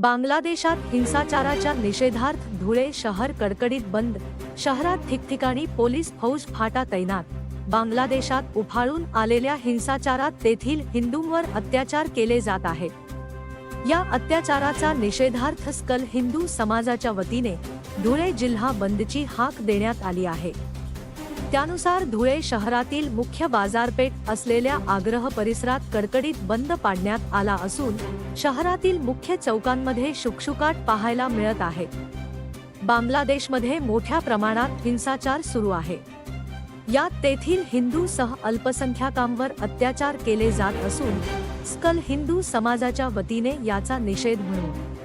बांगलादेशात हिंसाचाराच्या निषेधार्थ धुळे शहर कडकडीत बंद शहरात ठिकठिकाणी पोलीस फौज फाटा तैनात. बांगलादेशात उफाळून आलेल्या हिंसाचारात तेथील हिंदूंवर अत्याचार केले जात आहेत. या अत्याचाराचा निषेधार्थ स्कल हिंदू समाजाच्या वतीने धुळे जिल्हा बंदची हाक देण्यात आली आहे. त्यानुसार धुळे शहरातील मुख्य बाजारपेठ असलेल्या आग्रह परिसरात कडकडीत बंद पाडण्यात आला असून शहरातील मुख्य चौकांमध्ये शुकशुकाट पाहायला मिळत आहे. बांगलादेशमध्ये मोठ्या प्रमाणात हिंसाचार सुरू आहे. यात तेथील हिंदू सह अल्पसंख्याकांवर अत्याचार केले जात असून स्कल हिंदू समाजाच्या वतीने याचा निषेध म्हणून.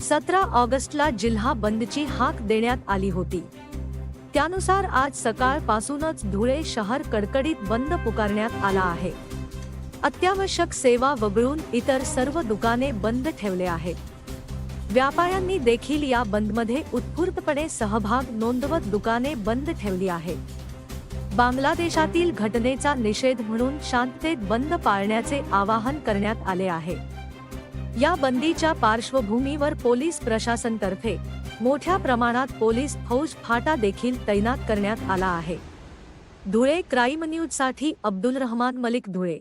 सतरा ऑगस्टला जिल्हा बंदची हाक देण्यात आली होती. त्यानुसार आज सकाळपासूनच धुळे शहर कडकडीत बंद पुकारण्यात आला आहे. अत्यावश्यक सेवा वगळून इतर सर्व दुकाने बंद ठेवले आहेत. व्यापाऱ्यांनी देखील या बंदमध्ये उत्स्फूर्तपणे सहभाग नोंदवत दुकाने बंद ठेवली आहेत. बांगलादेशातील घटनेचा निषेध म्हणून शांततेत बंद पाळण्याचे आवाहन करण्यात आले आहे. या बंदीच्या पार्श्वभूमीवर पोलीस प्रशासनतर्फे मोठ्या प्रमाणात पोलीस फौज फाटा देखील तैनात करण्यात आला आहे. धुळे क्राईम न्यूजसाठी अब्दुल रहमान मलिक धुळे.